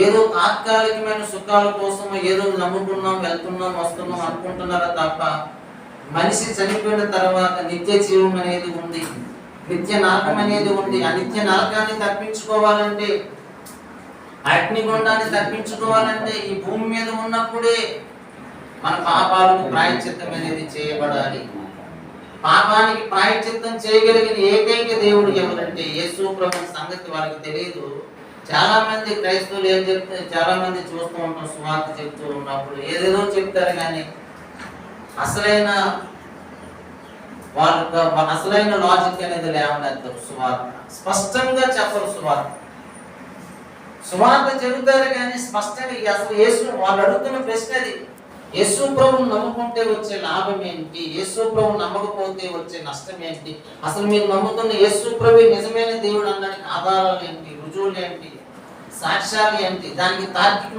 ఏదో తాత్కాలికమైన సుఖాల కోసం ఏదో నమ్ముకున్నాం వెళ్తున్నాం వస్తున్నాం అనుకుంటున్నారా తప్ప మనిషి చనిపోయిన తర్వాత నిత్య జీవం అనేది ఉంది. నిత్య నరకం అనేది ఉంది. ఆ నిత్య నరకాన్ని తప్పించుకోవాలంటే అగ్నిగుండాన్ని తప్పించుకోవాలంటే ఈ భూమి మీద ఉన్నప్పుడే మన పాపాలకు ప్రాయచిత్తం అనేది చేయబడాలి. పాపానికి ప్రాయచిత్తం చేయగలిగిన ఏకైక దేవుడు ఎవరంటే యేసు ప్రభు సంగతి వారికి తెలియదు. చాలా మంది క్రైస్తవులు ఏం చెప్తే చాలా మంది చూస్తూ ఉంటాం సువార్త చెప్తూ ఉన్నప్పుడు. ఏదేదో చెప్తారు కానీ అసలైన వాళ్ళ అసలైన లాజిక్ అనేది లేవనెత్తారు సువార్త. స్పష్టంగా చెప్పరు సువార్త. సువార్త చెబుతారు కానీ స్పష్టంగా అసలు యేసు వాళ్ళు అడుగుతున్న ప్రశ్న అది. యేసు ప్రభువు నమ్ముకుంటే వచ్చే లాభం ఏంటి? యేసు ప్రభు నమ్మకపోతే వచ్చే నష్టం ఏంటి? అసలు మీరు నమ్ముతున్న యేసు ప్రభు నిజమైన దేవుడు అన్నానికి ఆధారాలు ఏంటి? రుజువులు ఏంటి? సాక్ష్యాలు ఏంటి దానికి తార్కిక